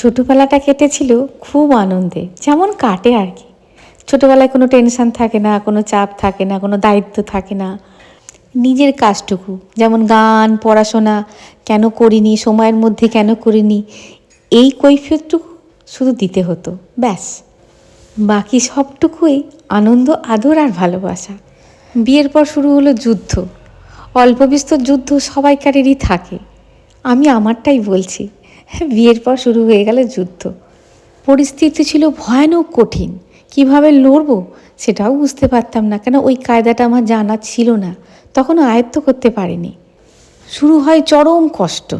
ছোটোবেলাটা কেটেছিল খুব আনন্দে, যেমন কাটে আর কি। ছোটোবেলায় কোনো টেনশন থাকে না, কোনো চাপ থাকে না, কোনো দায়িত্ব থাকে না। নিজের কাজটুকু, যেমন গান, পড়াশোনা, কেন করিনি, সময়ের মধ্যে কেন করিনি, এই কৈফিয়তটুকু শুধু দিতে হতো, ব্যাস। বাকি সবটুকুই আনন্দ, আদর আর ভালোবাসা। বিয়ের পর শুরু হলো যুদ্ধ। অল্প বিস্তর যুদ্ধ সবাইকারেরই থাকে। আমি আমারটাই বলছি। বিয়ের পর শুরু হয়ে গেল যুদ্ধ। পরিস্থিতি ছিল ভয়ানক কঠিন। কীভাবে লড়বো সেটাও বুঝতে পারতাম না, কেন ওই কায়দাটা আমার জানা ছিল না। তখনও আয়ত্ত করতে পারিনি। শুরু হয় চরম কষ্ট।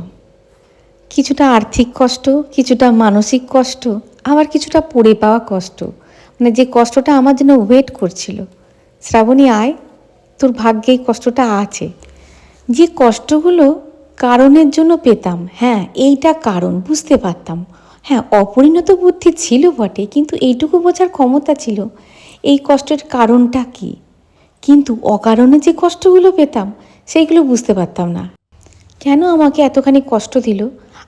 কিছুটা আর্থিক কষ্ট, কিছুটা মানসিক কষ্ট, আবার কিছুটা পড়ে পাওয়া কষ্ট। মানে যে কষ্টটা আমার জন্য ওয়েট করছিল। শ্রাবণী আয়, তোর ভাগ্যে এই কষ্টটা আছে। যে কষ্টগুলো কারণের জন্য পেতাম। হ্যাঁ এইটা কারণ, বুঝতে পারতাম। হ্যাঁ অপরিণত বুদ্ধি ছিল বটে, কিন্তু এইটুকু বোঝার ক্ষমতা ছিল। এই কষ্টের কারণটা কি? কিন্তু অকারণে যে কষ্টগুলো পেতাম, সেইগুলো বুঝতে পারতাম না। কেন আমাকে এতখানি কষ্ট দিল?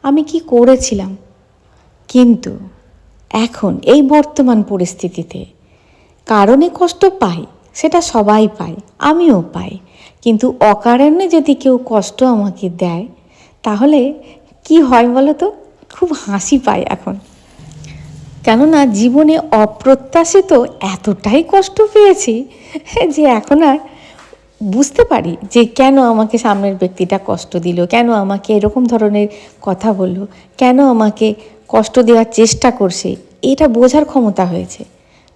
আমি কি করেছিলাম? কিন্তু এখন, এই বর্তমান পরিস্থিতিতে কারণে কষ্ট পাই, সেটা সবাই পায়, আমিও পাই। কিন্তু অকারণে যদি কেউ কষ্ট আমাকে দেয়, তাহলে কি হয় বলো তো খুব হাসি পায় এখন। কেননা জীবনে অপ্রত্যাশিত এতটাই কষ্ট পেয়েছি যে এখন আর বুঝতে পারি যে কেন আমাকে সামনের ব্যক্তিটা কষ্ট দিল, কেন আমাকে এরকম ধরনের কথা বলল, কেন আমাকে কষ্ট দেওয়ার চেষ্টা করছে, এটা বোঝার ক্ষমতা হয়েছে।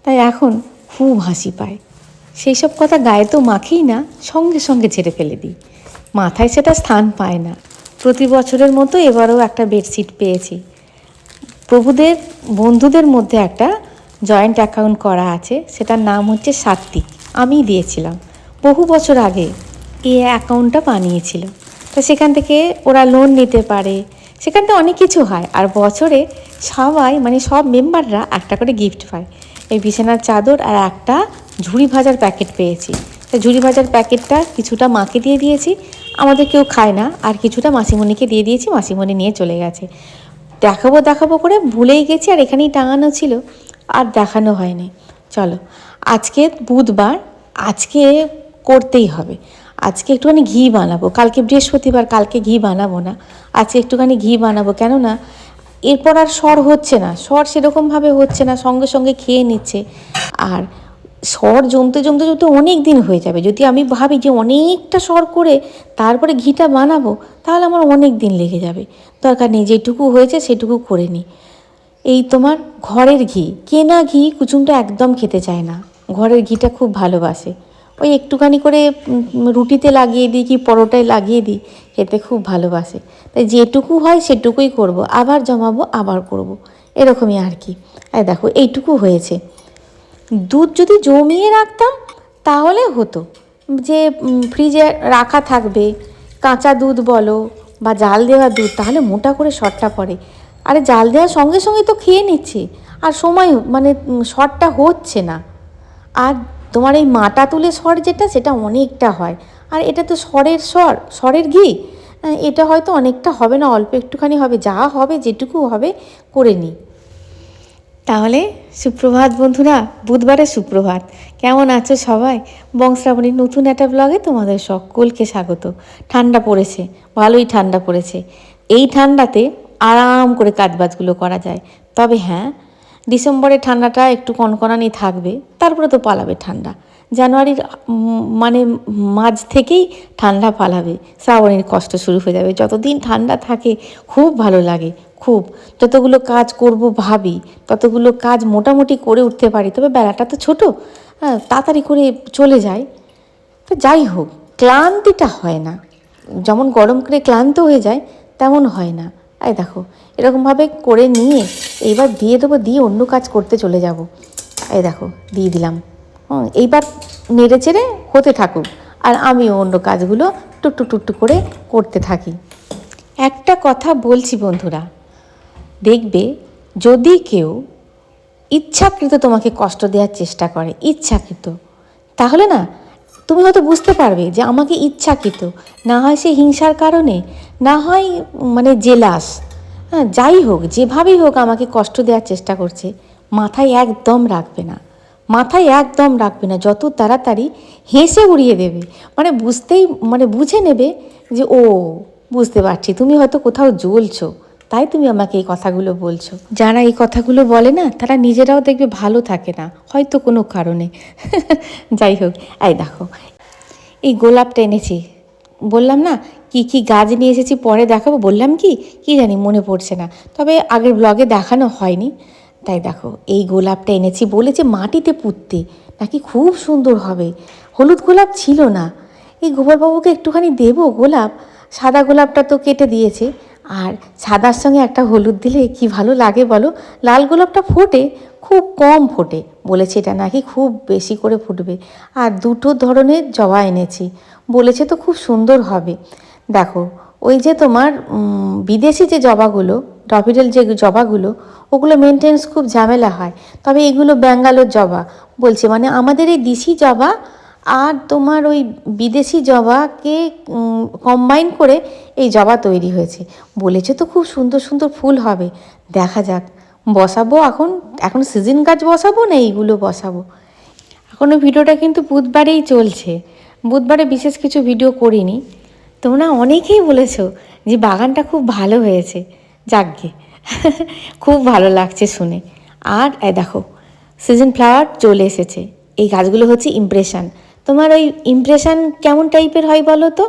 তাই এখন খুব হাসি পায়। সেই সব কথা গায়ে তো মাখেই না, সঙ্গে সঙ্গে ছেড়ে ফেলে দিই। মাথায় সেটা স্থান পায় না। প্রতি বছরের মতো এবারও একটা বেডশিট পেয়েছি। প্রভুদের, বন্ধুদের মধ্যে একটা জয়েন্ট অ্যাকাউন্ট করা আছে, সেটার নাম হচ্ছে সাত্বিক। আমিই দিয়েছিলাম। বহু বছর আগে এই অ্যাকাউন্টটা বানিয়েছিল। তো সেখান থেকে ওরা লোন নিতে পারে। সেখান থেকে অনেক কিছু হয়। আর বছরে সবাই মানে সব মেম্বাররা একটা করে গিফট পায়। এই বিছানার চাদর আর একটা ঝুড়ি ভাজার প্যাকেট পেয়েছি। তা ঝুড়ি ভাজার প্যাকেটটা কিছুটা মাকে দিয়ে দিয়েছি। আমাদের কেউ খায় না, আর কিছুটা মাসিমণিকে দিয়ে দিয়েছি, মাসিমণি নিয়ে চলে গেছে। দেখাবো দেখাবো করে ভুলেই গেছি, আর এখানেই টাঙানো ছিল, আর দেখানো হয়নি। চলো, আজকে বুধবার, আজকে করতেই হবে। আজকে একটুখানি ঘি বানাবো। কালকে বৃহস্পতিবার, কালকে ঘি বানাবো না। আজকে একটুখানি ঘি বানাবো, কেননা এরপর আর স্বর হচ্ছে না। স্বর সেরকমভাবে হচ্ছে না, সঙ্গে সঙ্গে খেয়ে নিচ্ছে। আর স্বর জমতে জমতে জমতে অনেক দিন হয়ে যাবে। যদি আমি ভাবি যে অনেকটা স্বর করে তারপরে ঘিটা বানাবো, তাহলে আমার অনেক দিন লেগে যাবে। দরকার নেই, যেটুকু হয়েছে সেটুকু করে নিই। এই তোমার ঘরের ঘি। কেনা ঘি কুচুমটা একদম খেতে চায় না। ঘরের ঘিটা খুব ভালোবাসে। ওই একটুখানি করে রুটিতে লাগিয়ে দিই কি পরোটায় লাগিয়ে দিই, খেতে খুব ভালোবাসে। তাই যেটুকু হয় সেটুকুই করব। আবার জমাবো, আবার করব। এরকমই আর কি। আর দেখো, এইটুকু হয়েছে। দুধ যদি জমিয়ে রাখতাম, তাহলে হতো। যে ফ্রিজে রাখা থাকবে, কাঁচা দুধ বলো বা জাল দেওয়া দুধ, তাহলে মোটা করে শটটা পড়ে। আরে, জাল দেওয়ার সঙ্গে সঙ্গে তো খেয়ে নিচ্ছি। আর সময় মানে শটটা হচ্ছে না। আর তোমার এই মাটা তুলে স্বর যেটা, সেটা অনেকটা হয়। আর এটা তো স্বরের স্বর স্বরের ঘি। এটা হয়তো অনেকটা হবে না, অল্প একটুখানি হবে, যা হবে, যেটুকু হবে, করে নিই তাহলে সুপ্রভাত বন্ধুরা বুধবারের সুপ্রভাত। কেমন আছো সবাই? বংশ্রাবণীর নতুন একটা ব্লগে তোমাদের সকলকে স্বাগত। ঠান্ডা পড়েছে, ভালোই ঠান্ডা পড়েছে। এই ঠান্ডাতে আরাম করে কাজবাজগুলো করা যায়। তবে হ্যাঁ ডিসেম্বরে ঠান্ডাটা একটু কনকনানি থাকবে, তারপরে তো পালাবে ঠান্ডা। জানুয়ারির মানে মাঝ থেকেই ঠান্ডা পালাবে। শ্রাবণের কষ্ট শুরু হয়ে যাবে। যতদিন ঠান্ডা থাকে, খুব ভালো লাগে। খুব। যতগুলো কাজ করব ভাবি, ততগুলো কাজ মোটামুটি করে উঠতে পারি। তবে বেলাটা তো ছোটো। হ্যাঁ তাড়াতাড়ি করে চলে যায় তো যাই হোক, ক্লান্তিটা হয় না। যেমন গরম করে ক্লান্ত হয়ে যায়, তেমন হয় না। এই দেখো, এরকমভাবে করে নিয়ে এইবার দিয়ে দেবো, দিয়ে অন্য কাজ করতে চলে যাব। এই দেখো, দিয়ে দিলাম। হুম, এইবার নেড়ে চেড়ে হতে থাকুক। আর আমিও অন্য কাজগুলো টুকটু টুকটু করে করতে থাকি। একটা কথা বলছি বন্ধুরা দেখবে যদি কেউ ইচ্ছাকৃত তোমাকে কষ্ট দেওয়ার চেষ্টা করে, ইচ্ছাকৃত, তাহলে না, তুমি হয়তো বুঝতে পারবে যে আমাকে ইচ্ছাকৃত, না হয় সে হিংসার কারণে, না হয় মানে জেলাস। হ্যাঁ যাই হোক, যেভাবেই হোক আমাকে কষ্ট দেওয়ার চেষ্টা করছে, মাথায় একদম রাখবে না। মাথায় একদম রাখবে না, যত তাড়াতাড়ি হেসে উড়িয়ে দেবে। মানে বুঝতেই মানে বুঝে নেবে যে, ও, বুঝতে পারছি, তুমি হয়তো কোথাও জ্বলছো। তাই তুমি আমাকে এই কথাগুলো বলছো। যারা এই কথাগুলো বলে না, তারা নিজেরাও দেখবে ভালো থাকে না, হয়তো কোনো কারণে। যাই হোক, এই দেখো, এই গোলাপটা এনেছি। বললাম না, কি কি গাছ নিয়ে এসেছি পরে দেখাবো? বললাম কি কি জানি, মনে পড়ছে না। তবে আগের ব্লগে দেখানো হয়নি। তাই দেখো, এই গোলাপটা এনেছি বলেছে মাটিতে পুঁততে, নাকি খুব সুন্দর হবে। হলুদ গোলাপ ছিল না। এই গোপালবাবুকে একটুখানি দেবো গোলাপ? সাদা গোলাপটা তো কেটে দিয়েছে। আর সাদার সঙ্গে একটা হলুদ দিলে কি ভালো লাগে বলো? লাল গোলাপটা ফোটে, খুব কম ফোটে। বলেছে এটা নাকি খুব বেশি করে ফুটবে। আর দুটো ধরনের জবা এনেছি। বলেছে তো খুব সুন্দর হবে। দেখো, ওই যে তোমার বিদেশি যে জবাগুলো ডফিডেল যে জবাগুলো, ওগুলো মেনটেন্স খুব ঝামেলা হয়। তবে এগুলো ব্যাঙ্গালোর জবা। বলছে মানে আমাদের এই দিশি জবা আর তোমার ওই বিদেশি জবাকে কম্বাইন করে এই জবা তৈরি হয়েছে। বলেছে তো খুব সুন্দর সুন্দর ফুল হবে। দেখা যাক, বসাবো এখন এখন সিজন গাছ বসাবো না এইগুলো বসাবো? এখনও ভিডিওটা কিন্তু বুধবারেই চলছে। বুধবারে বিশেষ কিছু ভিডিও করিনি। তোমরা অনেকেই বলেছ যে বাগানটা খুব ভালো হয়েছে। যাকগে, খুব ভালো লাগছে শুনে। আর দেখো সিজন ফ্লাওয়ার চলে এসেছে। এই গাছগুলো হচ্ছে ইমপ্রেশন তোমার ওই ইমপ্রেশন কেমন টাইপের হয় বলো তো?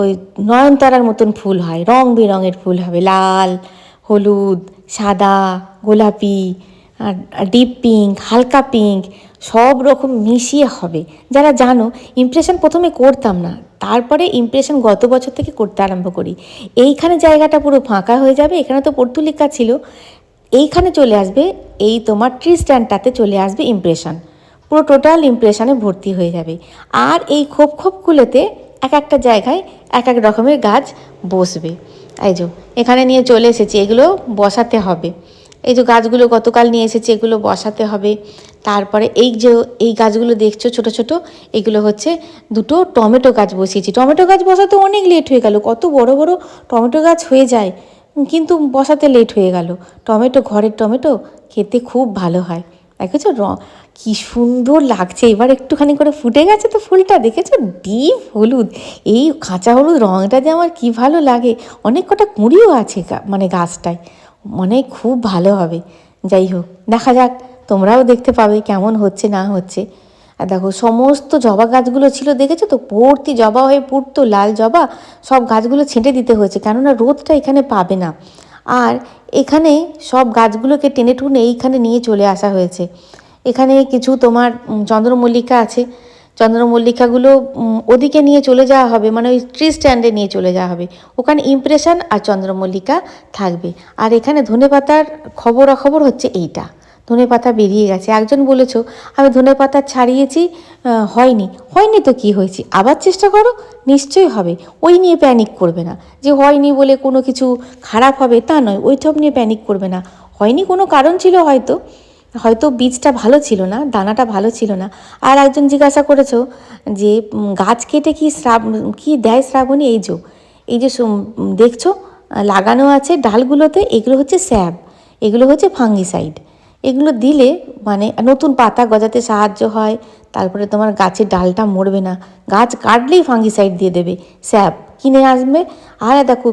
ওই নয়নতারার মতন ফুল হয়, রং বেরঙের ফুল হবে, লাল, হলুদ, সাদা, গোলাপি, আর ডিপ পিঙ্ক হালকা পিঙ্ক সব রকম মিশিয়ে হবে। যারা জানো ইমপ্রেশন প্রথমে করতাম না, তারপরে ইমপ্রেশন গত বছর থেকে করতে আরম্ভ করি। এইখানে জায়গাটা পুরো ফাঁকা হয়ে যাবে, এখানে তো পর্তুলিকা ছিল। এইখানে চলে আসবে, এই তোমার ট্রি স্ট্যান্ডটাতে চলে আসবে ইমপ্রেশন পুরো টোটাল ইমপ্রেশনে ভর্তি হয়ে যাবে। আর এই খোপ খোপগুলোতে এক একটা জায়গায় এক এক রকমের গাছ বসবে। এই যে, এখানে নিয়ে চলে এসেছি, এগুলো বসাতে হবে। এই যে গাছগুলো গতকাল নিয়ে এসেছি, এগুলো বসাতে হবে। তারপরে এই যে, এই গাছগুলো দেখছ ছোট ছোট, এগুলো হচ্ছে দুটো টমেটো গাছ বসিয়েছি। টমেটো গাছ বসাতে অনেক লেট হয়ে গেল, কত বড় বড় টমেটো গাছ হয়ে যায়। কিন্তু বসাতে লেট হয়ে গেল। টমেটো, ঘরের টমেটো খেতে খুব ভালো হয়। দেখেছ র? কি সুন্দর লাগছে। এবার একটুখানি করে ফুটে গেছে তো ফুলটা। দেখেছ? ডিপ হলুদ। এই কাঁচা হলুদ রঙটা যে আমার কি ভালো লাগে। অনেক কটা কুঁড়িও আছে মানে গাছটায়। মানে খুব ভালো হবে। যাই হোক, দেখা যাক। তোমরাও দেখতে পাবে কেমন হচ্ছে, না হচ্ছে। আর দেখো, সমস্ত জবা গাছগুলো ছিল, দেখেছ তো? ভর্তি জবা হয়ে পুড়তো, লাল জবা। সব গাছগুলো ছেঁটে দিতে হয়েছে। কেননা রোদটা এখানে পাবে না। আর এখানে সব গাছগুলোকে টেনে টুনে এইখানে নিয়ে চলে আসা হয়েছে। এখানে কিছু তোমার চন্দ্রমল্লিকা আছে। চন্দ্রমল্লিকাগুলো ওদিকে নিয়ে চলে যাওয়া হবে মানে ওই ট্রি স্ট্যান্ডে নিয়ে চলে যাওয়া হবে। ওখানে ইমপ্রেশন আর চন্দ্রমল্লিকা থাকবে। আর এখানে ধনেপাতার খবরাখবর হচ্ছে এইটা। ধনে পাতা বেরিয়ে গেছে। একজন বলেছ, আমি ধনে পাতা ছাড়িয়েছি হয়নি। হয়নি তো কি হয়েছে? আবার চেষ্টা করো, নিশ্চয়ই হবে। ওই নিয়ে প্যানিক করবে না। যে হয়নি বলে কোনো কিছু খারাপ হবে তা নয়, ওইসব নিয়ে প্যানিক করবে না। হয়নি কোনো কারণ ছিল হয়তো। হয়তো বীজটা ভালো ছিল না, দানাটা ভালো ছিল না। আর একজন জিজ্ঞাসা করেছ যে গাছ কেটে কি শ্রাব, কি দেয় শ্রাবণী? এই যে এই যে দেখছ, লাগানো আছে ডালগুলোতে, এগুলো হচ্ছে স্যাব, এগুলো হচ্ছে ফাঙ্গিসাইড। এগুলো দিলে মানে নতুন পাতা গজাতে সাহায্য হয়, তারপরে তোমার গাছের ডালটা মরবে না। গাছ কাটলেই ফাঙ্গিসাইড দিয়ে দেবে। স্যাপ কিনে আসবে। আর দেখো,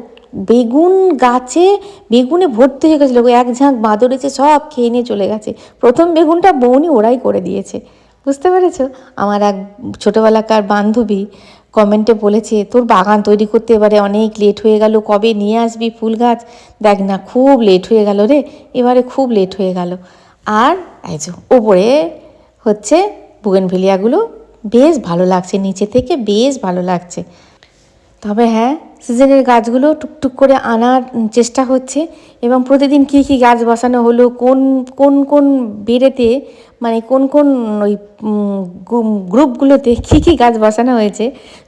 বেগুন গাছে, বেগুনে ভর্তি হয়ে গেছিল এক ঝাঁক বাঁদর এসে সব খেয়ে নিয়ে চলে গেছে। প্রথম বেগুনটা বৌনি ওরাই করে দিয়েছে। বুঝতে পেরেছ? আমার এক ছোটোবেলাকার বান্ধবী কমেন্টে বলেছে, তোর বাগান তৈরি করতে এবারে অনেক লেট হয়ে গেল, কবে নিয়ে আসবি ফুল গাছ? দেখ না, খুব লেট হয়ে গেল রে, এবারে খুব লেট হয়ে গেল। আর এই যে ওপরে হচ্ছে বুগেনভিলিয়াগুলো, বেশ ভালো লাগছে, নিচে থেকে বেশ ভালো লাগছে। তবে হ্যাঁ সিজনের গাছগুলো টুকটুক করে আনার চেষ্টা হচ্ছে এবং প্রতিদিন কী কী গাছ বসানো হলো, কোন কোন কোন বেড়েতে মানে কোন কোন ওই গ্রুপগুলোতে কী কী গাছ বসানো হয়েছে,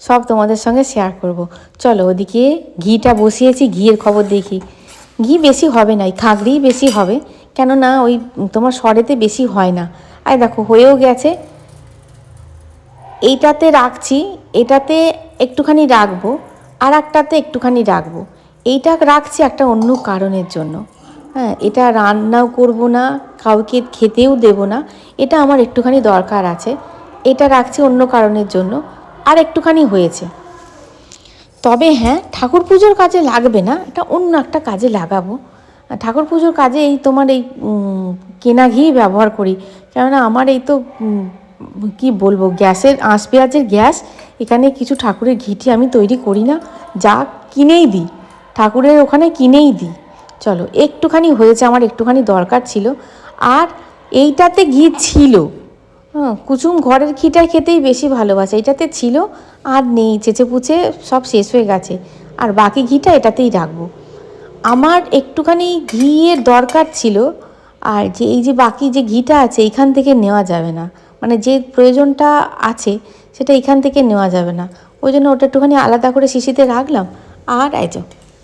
সব তোমাদের সঙ্গে শেয়ার করব। চলো ওদিকে ঘিটা বসিয়েছি, ঘিয়ের খবর দেখি। ঘি বেশি হবে না, এই খাগড়িই বেশি হবে। কেননা ওই তোমার সরেতে বেশি হয় না। আর দেখো হয়েও গেছে। এইটাতে রাখছি, এটাতে একটুখানি রাখব আর একটাতে একটুখানি রাখব। এইটা রাখছি একটা অন্য কারণের জন্য। হ্যাঁ এটা রান্নাও করব না, কাউকে খেতেও দেব না, এটা আমার একটুখানি দরকার আছে। এটা রাখছি অন্য কারণের জন্য, আর একটুখানি হয়েছে। তবে হ্যাঁ ঠাকুর পুজোর কাজে লাগবে না, এটা অন্য একটা কাজে লাগাবো। ঠাকুর পুজোর কাজে এই তোমার এই কেনা ঘি ব্যবহার করি, কেননা আমার এই তো কি বলব, গ্যাসের, আঁশ পেঁয়াজের গ্যাস, এখানে কিছু ঠাকুরের ঘিটি আমি তৈরি করি না, যা কিনেই দিই, ঠাকুরের ওখানে কিনেই দিই। চলো, একটুখানি হয়েছে, আমার একটুখানি দরকার ছিল। আর এইটাতে ঘি ছিল। হ্যাঁ কুচুম ঘরের ঘিটা খেতেই বেশি ভালোবাসে। এটাতে ছিল, আর নেই চেঁচে পুচে সব শেষ হয়ে গেছে। আর বাকি ঘিটা এটাতেই রাখব। আমার একটুখানি ঘিয়ের দরকার ছিল, আর যে এই যে বাকি যে ঘিটা আছে, এইখান থেকে নেওয়া যাবে না। মানে যে প্রয়োজনটা আছে, সেটা এখান থেকে নেওয়া যাবে না। ওই জন্য ওটা একটুখানি আলাদা করে শিশিতে রাখলাম। আর এই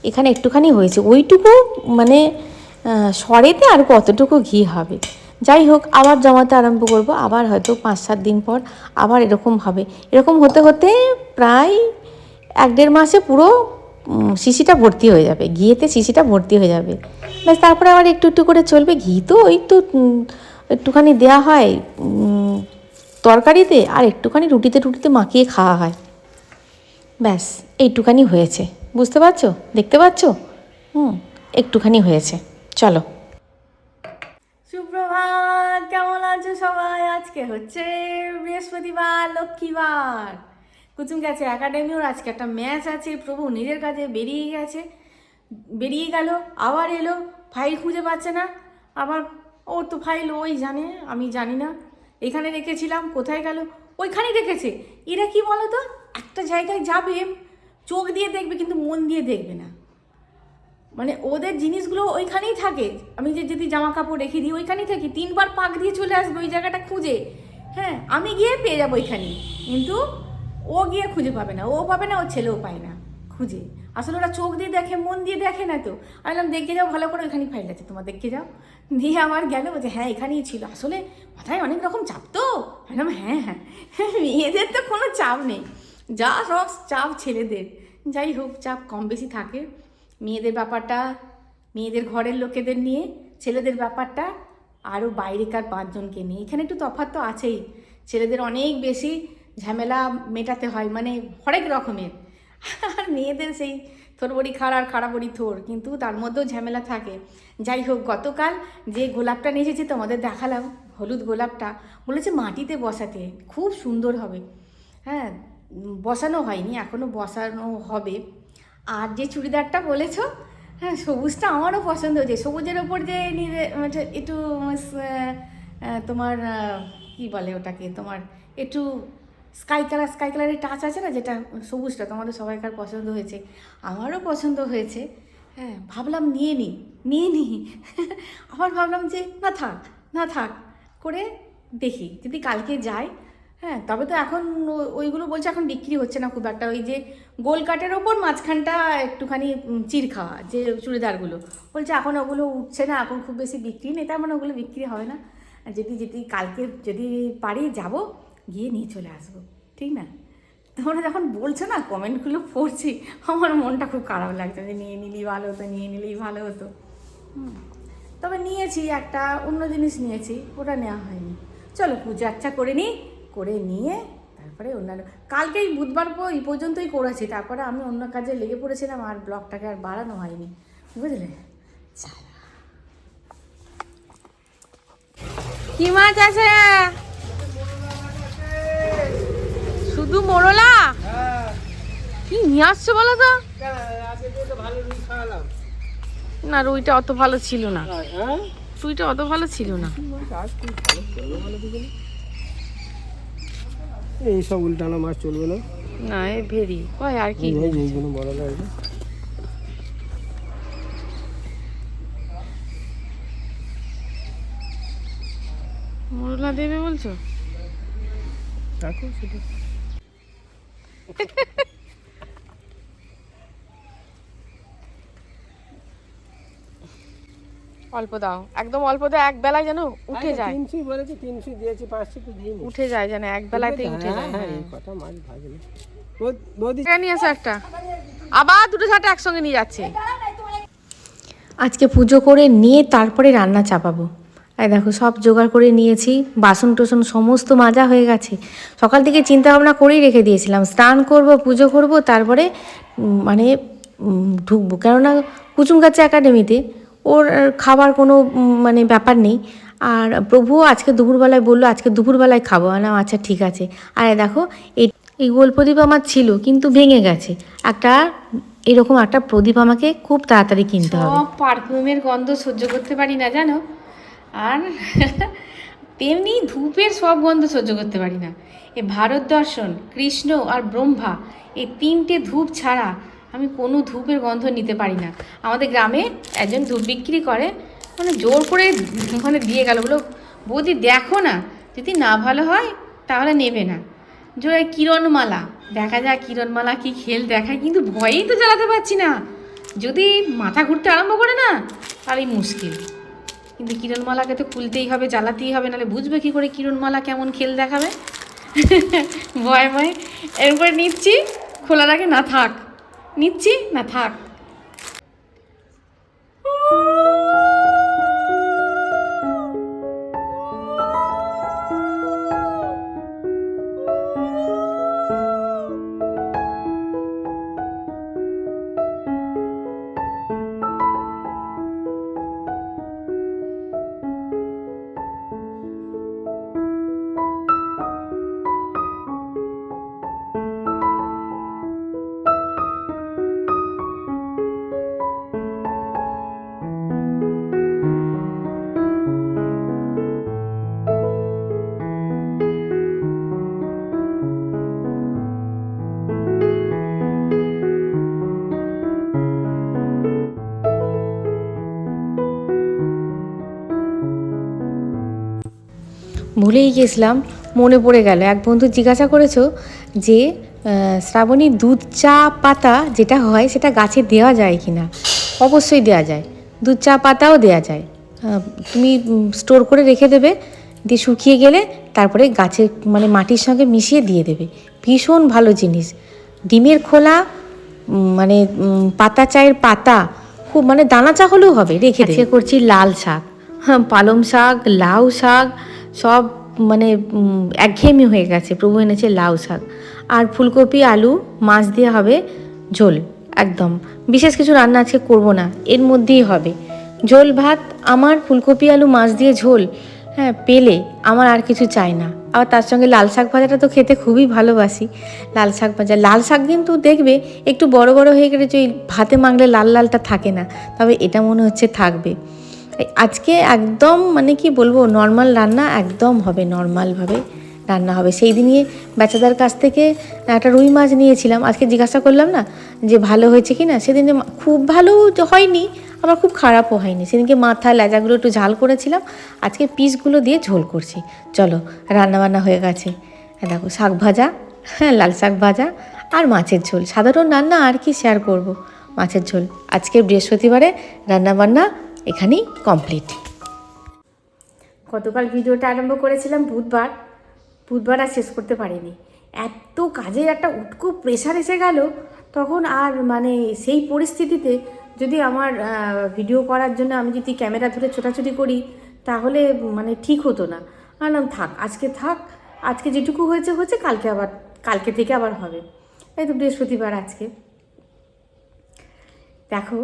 এখানে একটুখানি হয়েছে। ওইটুকু মানে সরেতে আর কতটুকু ঘি হবে। যাই হোক, আবার জমাতে আরম্ভ করব। আবার হয়তো পাঁচ সাত দিন পর আবার এরকম হবে। এরকম হতে হতে প্রায় এক দেড় মাসে পুরো শিশিটা ভর্তি হয়ে যাবে। ঘিয়েতে শিশিটা ভর্তি হয়ে যাবে। ব্যাস, তারপরে আবার একটু একটু করে চলবে। ঘি তো ওই তো একটুখানি দেওয়া হয় তরকারিতে আর একটুখানি রুটিতে টুটিতে মাখিয়ে খাওয়া হয়। ব্যাস, এইটুখানি হয়েছে। বুঝতে পারছ? দেখতে পাচ্ছ? হুম, একটুখানি হয়েছে। চলো। সুপ্রভাত, কেমন আছো সবাই? আজকে হচ্ছে বৃহস্পতিবার, লক্ষ্মীবার। কুচুম গেছে একাডেমি ওর আজকে একটা ম্যাচ আছে। প্রভু নিজের কাজে বেরিয়ে গেছে। বেরিয়ে গেল, আবার এলো ফাইল খুঁজে পাচ্ছে না। আবার ও তো ফাইল ওই জানে, আমি জানি না। এখানে রেখেছিলাম, কোথায় গেল? ওইখানেই রেখেছে। এরা কি বলো তো একটা জায়গায় যাবে চোখ দিয়ে দেখবে কিন্তু মন দিয়ে দেখবে না। মানে ওদের জিনিসগুলো ওইখানেই থাকে। আমি যে যদি জামা কাপড় রেখে দিই, ওইখানেই থাকি। তিনবার পাক দিয়ে চলে আসবে ওই জায়গাটা খুঁজে। হ্যাঁ আমি গিয়ে পেয়ে যাব ওইখানেই কিন্তু ও গিয়ে খুঁজে পাবে না। ও পাবে না, ও ছেলেও পায় না খুঁজে। আসলে ওরা চোখ দিয়ে দেখে, মন দিয়ে দেখে না তো। আমি বললাম, দেখে যাও, ভালো করে ওইখানেই ফাইল আছে। তোমার দেখে যাও। দিয়ে আমার গেল, বলছে হ্যাঁ এখানেই ছিল। আসলে মাথায় অনেক রকম চাপ তো। বললাম হ্যাঁ হ্যাঁ। মেয়েদের তো কোনো চাপ নেই। যা সব চাপ ছেলেদের। যাই হোক, চাপ কম বেশি থাকে। মেয়েদের ব্যাপারটা, মেয়েদের ঘরের লোকেদের নিয়ে ছেলেদের ব্যাপারটা আরও বাইরেকার পাঁচজনকে নিয়ে। এখানে একটু তফাৎ তো আছেই। ছেলেদের অনেক বেশি ঝামেলা মেটাতে হয় মানে হরেক রকমের। আর মেয়েদের সেই থোরবড়ি খাড় আর খাড়াবড়ি থোর, কিন্তু তার মধ্যেও ঝামেলা থাকে। যাই হোক, গতকাল যে গোলাপটা নিয়ে এসেছি তোমাদের দেখালাম, হলুদ গোলাপটা, বলেছে মাটিতে বসাতে, খুব সুন্দর হবে। হ্যাঁ বসানো হয়নি এখনও বসানো হবে। আর যে চুড়িদারটা বলেছ হ্যাঁ সবুজটা আমারও পছন্দ হয়েছে। সবুজের ওপর যে মানে একটু তোমার কি বলে ওটাকে, তোমার একটু স্কাই কালার স্কাই কালারের টাচ আছে না, যেটা সবুজটা তোমাদের সবাইকার পছন্দ হয়েছে। আমারও পছন্দ হয়েছে। হ্যাঁ ভাবলাম নিয়ে নিই নিয়ে নিই আবার ভাবলাম যে, না থাক না থাক, করে দেখি। যদি কালকে যাই হ্যাঁ তবে তো এখন ওইগুলো বলছে এখন বিক্রি হচ্ছে না খুব একটা। ওই যে গোল কাটের ওপর মাঝখানটা একটুখানি চির খাওয়া যে চুড়িদারগুলো। বলছে এখন ওগুলো উঠছে না, এখন খুব বেশি বিক্রি নেই, তার মানে ওগুলো বিক্রি হবে না। যদি যদি কালকে যদি পারি যাব, গিয়ে নিয়ে চলে আসব, ঠিক না? তোমরা যখন বলছো না, কমেন্টগুলো পড়ছি, আমার মনটা খুব খারাপ লাগছে যে নিয়ে নিলেই ভালো হতো, নিয়ে নিলেই ভালো হতো। তবে নিয়েছি একটা, অন্য জিনিস নিয়েছি, ওটা নেওয়া হয়নি। চলো পুজো আচ্ছা করে নিই। করে নিয়ে তারপরে অন্যান্য কালকেই বুধবার এই পর্যন্তই করেছি। তারপরে আমি অন্য কাজে লেগে পড়েছিলাম আর ব্লগটাকে আর বাড়ানো হয়নি। বুঝলে। কি মাছ আছে? শুধু মোরলা? কি নিয়ে আসছো বলো তো? না রুইটা অত ভালো ছিল না। রুইটা অত ভালো ছিল না। এইসব উল্টানো মাছ চলবে না। না এ ভেরি কয় আর কি? এই এইগুলো বড় লাগবে মোরলা দেবে বলছো? রাখো সেটা। অল্প দাও। একদম অল্প দাও এক বেলায় যেন উঠে যায়। তিনশো বলেছে তিনশো দিয়েছি পাঁচশো তো দিইনি। উঠে যায় যেন এক বেলাতেই উঠে হ্যাঁ, যায়। হ্যাঁ, এই কটা মাছ ভাজলে বৌদি নিয়ে আসো একটা? আবার দুটো ছাটা একসঙ্গে নিয়ে যাচ্ছে। আজকে পুজো করে নিয়ে তারপরে রান্না চাপাবো। আর দেখো সব জোগাড় করে নিয়েছি বাসন টোসন সমস্ত মাজা হয়ে গেছে। সকাল থেকে চিন্তা ভাবনা করেই রেখে দিয়েছিলাম স্নান করব পুজো করব তারপরে মানে ঢুকবো। কেননা কুচুম গাছে একাডেমিতে ওর খাবার কোনো মানে ব্যাপার নেই। আর প্রভু আজকে দুপুরবেলায় বলল, আজকে দুপুরবেলায় খাব। না আচ্ছা ঠিক আছে। আর দেখো, এই এই গোল প্রদীপ আমার ছিল, কিন্তু ভেঙে গেছে। একটা, এরকম একটা প্রদীপ আমাকে খুব তাড়াতাড়ি কিনতে হবে। পারফিউমের গন্ধ সহ্য করতে পারি না, জানো? আর তেমনি ধূপের সব গন্ধ সহ্য করতে পারি না। এ ভারত দর্শন, কৃষ্ণ আর ব্রহ্মা, এই তিনটে ধূপ ছাড়া আমি কোনো ধূপের গন্ধ নিতে পারি না। আমাদের গ্রামে একজন ধূপ বিক্রি করে মানে জোর করে ওখানে দিয়ে গেল। বলো বৌদি, দেখো না, যদি না ভালো হয় তাহলে নেবে না। জোরে কিরণমালা, দেখা যায় কিরণমালা কি খেল দেখায়, কিন্তু ভয়েই তো জ্বালাতে পারছি না। যদি মাথা ঘুরতে আরম্ভ করে না, তাহলেই মুশকিল। কিন্তু কিরণমালাকে তো খুলতেই হবে, জ্বালাতেই হবে, নাহলে বুঝবে কী করে কিরণমালা কেমন খেল দেখাবে? ভয় ভয়। এরকম করে নিচ্ছি, খোলার আগে না থাক। নিচ্ছি না থাক। ভুলেই গেছিলাম, মনে পড়ে গেল। এক বন্ধু জিজ্ঞাসা করেছ যে শ্রাবণী দুধ, চা, পাতা যেটা হয় সেটা গাছে দেওয়া যায় কি না? অবশ্যই দেওয়া যায়। দুধ, চা, পাতাও দেওয়া যায়। তুমি স্টোর করে রেখে দেবে, দিয়ে শুকিয়ে গেলে তারপরে গাছের মানে মাটির সঙ্গে মিশিয়ে দিয়ে দেবে। ভীষণ ভালো জিনিস। ডিমের খোলা মানে পাতা চায়ের পাতা, খুব মানে দানা চা হলেও হবে, রেখে দেবে। করছি লাল শাক। হ্যাঁ পালং শাক, লাউ শাক, সব মানে একঘেয়েমি হয়ে গেছে। প্রভু এনেছে লাউ শাক। আর ফুলকপি, আলু, মাছ দিয়ে হবে ঝোল, একদম। বিশেষ কিছু রান্না আজকে করব না, এর মধ্যেই হবে। ঝোল, ভাত, আমার ফুলকপি, আলু, মাছ দিয়ে ঝোল হ্যাঁ পেলে আমার আর কিছু চাই না। আবার তার সঙ্গে লাল শাক ভাজাটা তো খেতে খুবই ভালোবাসি। লাল শাক ভাজা, লাল শাক কিন্তু দেখবে একটু বড় বড় হয়ে গেলে যে ভাতে মাংলে লাল লালটা থাকে না, তবে এটা মনে হচ্ছে থাকবে। এই আজকে একদম মানে কি বলব নর্মাল রান্না একদম হবে নর্মালভাবে রান্না হবে। সেই দিনই বেচাদার কাছ থেকে একটা রুই মাছ নিয়েছিলাম। আজকে জিজ্ঞাসা করলাম না যে ভালো হয়েছে কি না? সেদিন খুব ভালো হয়নি আমার খুব খারাপও হয়নি। সেদিনকে মাথা লেজাগুলো একটু ঝাল করেছিলাম। আজকে পিসগুলো দিয়ে ঝোল করছি। চলো, রান্নাবান্না হয়ে গেছে। দেখো, শাক ভাজা হ্যাঁ লাল শাক ভাজা আর মাছের ঝোল। সাধারণ রান্না আর কি শেয়ার করব মাছের ঝোল। আজকে বৃহস্পতিবারে রান্নাবান্না এখানেই কমপ্লিট গতকাল ভিডিওটা আরম্ভ করেছিলাম বুধবার। বুধবার আর শেষ করতে পারিনি। এত কাজের একটা উটকো প্রেশার এসে গেল, তখন আর মানে সেই পরিস্থিতিতে যদি আমার ভিডিও করার জন্য আমি যদি ক্যামেরা ধরে ছোটাছুটি করি, তাহলে মানে ঠিক হতো না। আনলাম থাক, আজকে থাক, আজকে যেটুকু হয়েছে হয়েছে, কালকে আবার, কালকে থেকে আবার হবে। এই তো বৃহস্পতিবার আজকে। দেখো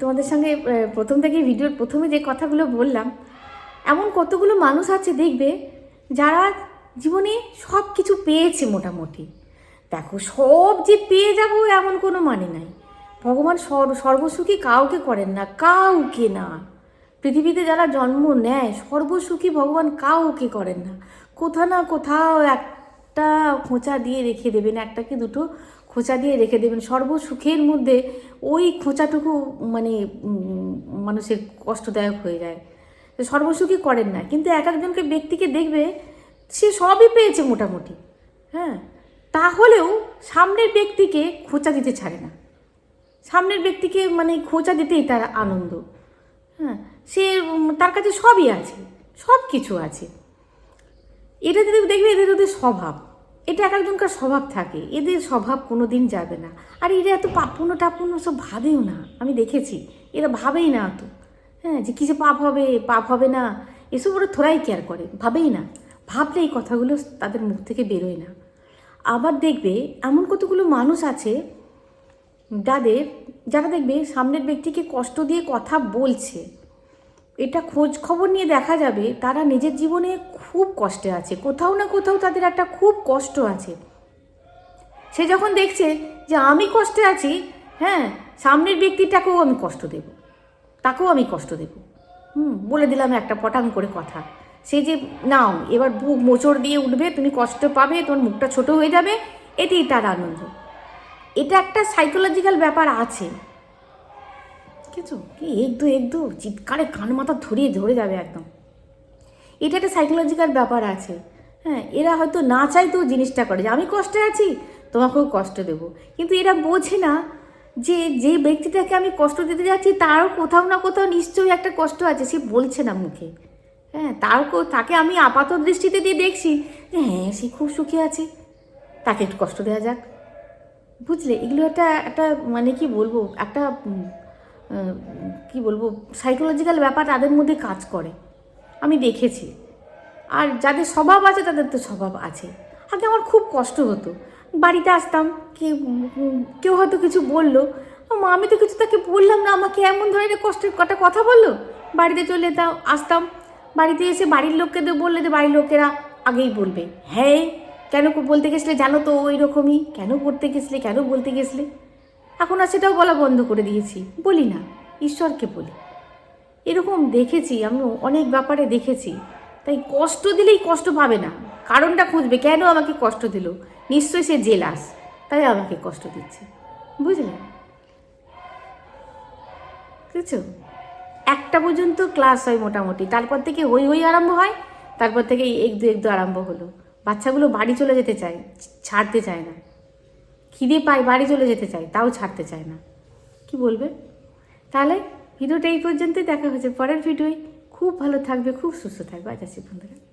তোমাদের সঙ্গে প্রথম থেকে ভিডিওর প্রথমে যে কথাগুলো বললাম, এমন কতগুলো মানুষ আছে দেখবে, যারা জীবনে সব কিছু পেয়েছে মোটামুটি। দেখো, সব যে পেয়ে যাব এমন কোনো মানে নাই। ভগবান সর্বসুখী কাউকে করেন না, কাউকে না। পৃথিবীতে যারা জন্ম নেয়, সর্বসুখী ভগবান কাউকে করেন না। কোথাও না কোথাও একটা খোঁচা দিয়ে রেখে দেবেন, একটা কি দুটো খোঁচা দিয়ে রেখে দেবেন। সর্বসুখের মধ্যে ওই খোঁচাটুকু মানে মানুষের কষ্টদায়ক হয়ে যায়। সর্বসুখী করেন না। কিন্তু এক একজনকে ব্যক্তিকে দেখবে, সে সবই পেয়েছে মোটামুটি। হ্যাঁ? তাহলেও সামনের ব্যক্তিকে খোঁচা দিতে ছাড়ে না। সামনের ব্যক্তিকে মানে খোঁচা দিতেই তার আনন্দ। হ্যাঁ? সে তার কাছে সবই আছে। সব কিছু আছে। এটা যদি দেখবে এদের ওদের স্বভাব। এটা এক একজনকার স্বভাব থাকে, এদের স্বভাব কোনো দিন যাবে না। আর এরা এত পাপুনো টাপুনো সব ভাবেও না, আমি দেখেছি, এরা ভাবেই না অত হ্যাঁ যে কিসে পাপ হবে পাপ হবে না, এসব ওরা থোড়াই কেয়ার করে, ভাবেই না। ভাবলে এই কথাগুলো তাদের মুখ থেকে বেরোয় না। আবার দেখবে এমন কতগুলো মানুষ আছে, যাদের, যারা দেখবে সামনের ব্যক্তিকে কষ্ট দিয়ে কথা বলছে এটা খোঁজ খবর নিয়ে দেখা যাবে, তারা নিজের জীবনে খুব কষ্টে আছে। কোথাও না কোথাও তাদের একটা খুব কষ্ট আছে। সে যখন দেখছে যে আমি কষ্টে আছি হ্যাঁ সামনের ব্যক্তিটাকেও আমি কষ্ট দেব, তাকেও আমি কষ্ট দেব। হুম, বলে দিলাম একটা পটাং করে কথা। সে যে, নাও, এবার বুক মোচড় দিয়ে উঠবে, তুমি কষ্ট পাবে, তোমার মুখটা ছোট হয়ে যাবে এটাই তার আনন্দ। এটা একটা সাইকোলজিক্যাল ব্যাপার আছে। কিছু কি একদু একদু চিৎকারে কান মাথা ধরিয়ে ধরে যাবে একদম। এটা একটা সাইকোলজিক্যাল ব্যাপার আছে। হ্যাঁ এরা হয়তো না চাইতেও জিনিসটা করে যে, আমি কষ্টে আছি, তোমাকেও কষ্ট দেব। কিন্তু এরা বোঝে না যে যে ব্যক্তিটাকে আমি কষ্ট দিতে যাচ্ছি, তারও কোথাও না কোথাও নিশ্চয়ই একটা কষ্ট আছে, সে বলছে না মুখে। হ্যাঁ তার তাকে আমি আপাত দৃষ্টিতে দিয়ে দেখছি যে হ্যাঁ সে খুব সুখী আছে। তাকে একটু কষ্ট দেওয়া যাক। বুঝলে? এগুলো একটা একটা মানে কি বলব? একটা কি বলব সাইকোলজিক্যাল ব্যাপার তাদের মধ্যে কাজ করে। আমি দেখেছি। আর যাদের স্বভাব আছে, তাদের তো স্বভাব আছে। আগে আমার খুব কষ্ট হতো। বাড়িতে আসতাম, কি কেউ হয়তো কিছু বলল। মা, আমি তো কিছু তাকে বললাম না, আমাকে এমন ধরনের কষ্টের কটা কথা বলল। বাড়িতে চলে যেতাম আসতাম। বাড়িতে এসে বাড়ির লোককে তো বললে তো বাড়ির লোকেরা আগেই বলবে হ্যাঁ কেন বলতে গেছলে? জানো তো, ওই রকমই। কেন পড়তে গেছলে? কেন বলতে গেছলে? এখন আর সেটাও বলা বন্ধ করে দিয়েছি। বলি না, ঈশ্বরকে বলি। এরকম দেখেছি আমি অনেক ব্যাপারে দেখেছি। তাই কষ্ট দিলেই কষ্ট পাবে না। কারণটা খুঁজবে, কেন আমাকে কষ্ট দিল? নিশ্চয়ই সে জেলাস, তাই আমাকে কষ্ট দিচ্ছে। বুঝলে? বুঝছ? একটা পর্যন্ত ক্লাস হয় মোটামুটি। তারপর থেকে হই হই আরম্ভ হয়, তারপর থেকে এক দু এক দু আরম্ভ হলো। বাচ্চাগুলো বাড়ি চলে যেতে চায় ছাড়তে চায় না। খিদে পায়, বাড়ি চলে যেতে চায়, তাও ছাড়তে চায় না। কি বলবে? তাহলে ভিডিওটা এই পর্যন্তই দেখা হচ্ছে পরের ভিডিওয়। খুব ভালো থাকবে, খুব সুস্থ থাকবে। আজ আসি বন্ধুরা।